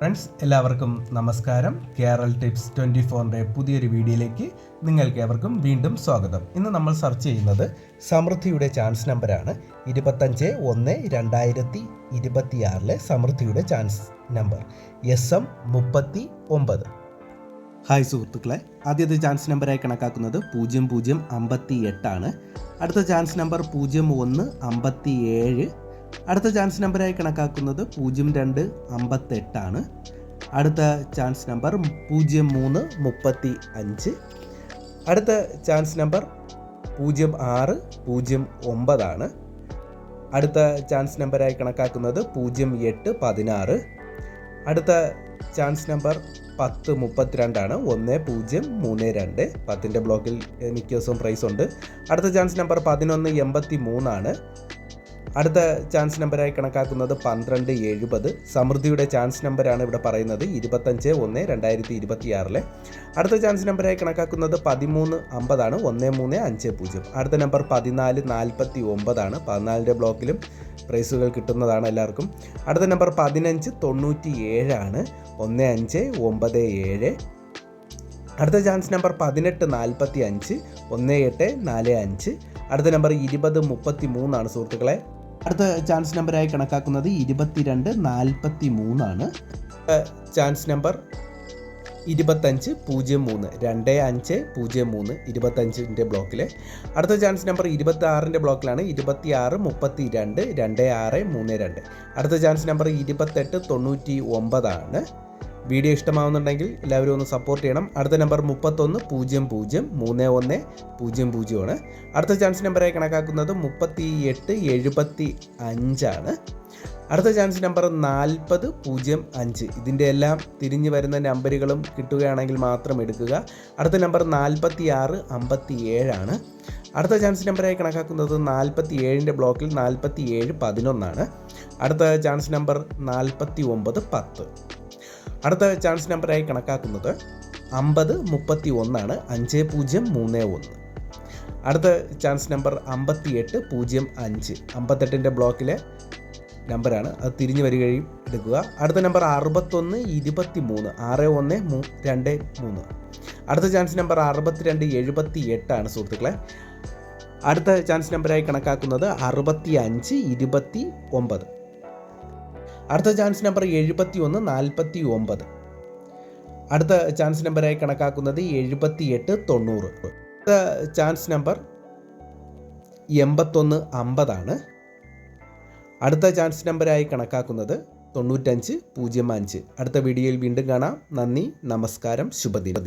Friends എല്ലാവർക്കും നമസ്കാരം. Kerala tips twenty ഫോറിന്റെ പുതിയൊരു വീഡിയോയിലേക്ക് നിങ്ങൾക്ക് ഏവർക്കും വീണ്ടും സ്വാഗതം. ഇന്ന് നമ്മൾ സെർച്ച് ചെയ്യുന്നത് സമൃദ്ധിയുടെ ചാൻസ് നമ്പറാണ് ഇരുപത്തഞ്ച് ഒന്ന് രണ്ടായിരത്തി ഇരുപത്തിയാറിലെ സമൃദ്ധിയുടെ ചാൻസ് നമ്പർ എസ് എം മുപ്പത്തി ഒമ്പത്. ഹായ് സുഹൃത്തുക്കളെ ആദ്യത്തെ ചാൻസ് നമ്പറായി കണക്കാക്കുന്നത് പൂജ്യം പൂജ്യം അമ്പത്തി എട്ടാണ് അടുത്ത ചാൻസ് നമ്പർ പൂജ്യം ഒന്ന് അമ്പത്തി ഏഴ് അടുത്ത ചാൻസ് നമ്പറായി കണക്കാക്കുന്നത് പൂജ്യം രണ്ട് അമ്പത്തെട്ടാണ്. അടുത്ത ചാൻസ് നമ്പർ പൂജ്യം മൂന്ന് മുപ്പത്തി അഞ്ച്. അടുത്ത ചാൻസ് നമ്പർ പൂജ്യം ആറ് പൂജ്യം ഒമ്പതാണ്. അടുത്ത ചാൻസ് നമ്പറായി കണക്കാക്കുന്നത് പൂജ്യം എട്ട് പതിനാറ്. അടുത്ത ചാൻസ് നമ്പർ പത്ത് മുപ്പത്തിരണ്ടാണ്. ഒന്ന് പൂജ്യം മൂന്ന് രണ്ട്. പത്തിന്റെ ബ്ലോക്കിൽ മിക്ക ദിവസവും പ്രൈസ് ഉണ്ട്. അടുത്ത ചാൻസ് നമ്പർ പതിനൊന്ന് എൺപത്തി മൂന്നാണ് അടുത്ത ചാൻസ് നമ്പറായി കണക്കാക്കുന്നത് പന്ത്രണ്ട് എഴുപത്. സമൃദ്ധിയുടെ ചാൻസ് നമ്പറാണ് ഇവിടെ പറയുന്നത് ഇരുപത്തഞ്ച് ഒന്ന് രണ്ടായിരത്തി ഇരുപത്തിയാറിലെ. അടുത്ത ചാൻസ് നമ്പറായി കണക്കാക്കുന്നത് പതിമൂന്ന് അമ്പതാണ് ഒന്ന് മൂന്ന് അഞ്ച് പൂജ്യം. അടുത്ത നമ്പർ പതിനാല് നാൽപ്പത്തി ഒമ്പതാണ് പതിനാലിന്റെ ബ്ലോക്കിലും പ്രൈസുകൾ കിട്ടുന്നതാണ് എല്ലാവർക്കും. അടുത്ത നമ്പർ പതിനഞ്ച് തൊണ്ണൂറ്റി ഏഴാണ് ഒന്ന് അഞ്ച് ഒമ്പത് ഏഴ്. അടുത്ത ചാൻസ് നമ്പർ പതിനെട്ട് നാൽപ്പത്തി അഞ്ച് ഒന്ന് എട്ട് നാല് അഞ്ച്. അടുത്ത നമ്പർ ഇരുപത് മുപ്പത്തി മൂന്നാണ് സുഹൃത്തുക്കളെ. അടുത്ത ചാൻസ് നമ്പറായി കണക്കാക്കുന്നത് ഇരുപത്തിരണ്ട് നാൽപ്പത്തി മൂന്നാണ് ചാൻസ് നമ്പർ ഇരുപത്തഞ്ച് പൂജ്യം മൂന്ന്. രണ്ട് അഞ്ച് പൂജ്യം മൂന്ന് ഇരുപത്തഞ്ചിന്റെ ബ്ലോക്കിൽ അടുത്ത ചാൻസ് നമ്പർ ഇരുപത്തി ആറിന്റെ ബ്ലോക്കിലാണ് ഇരുപത്തി ആറ് മുപ്പത്തി രണ്ട് രണ്ട് ആറ് മൂന്ന് രണ്ട്. അടുത്ത ചാൻസ് നമ്പർ ഇരുപത്തെട്ട് തൊണ്ണൂറ്റി ഒമ്പതാണ്. വീഡിയോ ഇഷ്ടമാവുന്നുണ്ടെങ്കിൽ എല്ലാവരും ഒന്ന് സപ്പോർട്ട് ചെയ്യണം. അടുത്ത നമ്പർ മുപ്പത്തൊന്ന് പൂജ്യം പൂജ്യം മൂന്ന് ഒന്ന് പൂജ്യം പൂജ്യമാണ് അടുത്ത ചാൻസ് നമ്പറായി കണക്കാക്കുന്നത് മുപ്പത്തി എട്ട് എഴുപത്തി അഞ്ചാണ്. അടുത്ത ചാൻസ് നമ്പർ നാൽപ്പത് പൂജ്യം അഞ്ച്. ഇതിന്റെ എല്ലാം തിരിഞ്ഞു വരുന്ന നമ്പറുകളും കിട്ടുകയാണെങ്കിൽ മാത്രം എടുക്കുക. അടുത്ത നമ്പർ നാൽപ്പത്തി ആറ് അമ്പത്തി ഏഴാണ് അടുത്ത ചാൻസ് നമ്പറായി കണക്കാക്കുന്നത് നാൽപ്പത്തി ഏഴിന്റെ ബ്ലോക്കിൽ നാൽപ്പത്തി ഏഴ് പതിനൊന്നാണ്. അടുത്ത ചാൻസ് നമ്പർ നാൽപ്പത്തി ഒമ്പത് പത്ത്. അടുത്ത ചാൻസ് നമ്പറായി കണക്കാക്കുന്നത് അമ്പത് മുപ്പത്തി ഒന്നാണ് അഞ്ച് പൂജ്യം മൂന്ന് ഒന്ന്. അടുത്ത ചാൻസ് നമ്പർ അമ്പത്തി എട്ട് പൂജ്യം അഞ്ച്. അമ്പത്തെട്ടിന്റെ ബ്ലോക്കിലെ നമ്പറാണ് അത് തിരിഞ്ഞു വരികയും എടുക്കുക. അടുത്ത നമ്പർ അറുപത്തൊന്ന് ഇരുപത്തി മൂന്ന് ആറ് ഒന്ന് മൂ രണ്ട് മൂന്ന്. അടുത്ത ചാൻസ് നമ്പർ അറുപത്തിരണ്ട് എഴുപത്തി എട്ടാണ് സുഹൃത്തുക്കളെ. അടുത്ത ചാൻസ് നമ്പറായി കണക്കാക്കുന്നത് അറുപത്തി അഞ്ച് ഇരുപത്തി ഒമ്പത് അടുത്ത ചാൻസ് നമ്പർ എഴുപത്തി ഒന്ന് നാൽപ്പത്തി ഒമ്പത് അടുത്ത ചാൻസ് നമ്പറായി കണക്കാക്കുന്നത് എഴുപത്തി എട്ട് തൊണ്ണൂറ്. അടുത്ത ചാൻസ് നമ്പർ എൺപത്തൊന്ന് അമ്പതാണ്. അടുത്ത ചാൻസ് നമ്പറായി കണക്കാക്കുന്നത് തൊണ്ണൂറ്റഞ്ച് പൂജ്യം അഞ്ച്. അടുത്ത വീഡിയോയിൽ വീണ്ടും കാണാം. നന്ദി നമസ്കാരം ശുഭദിനം.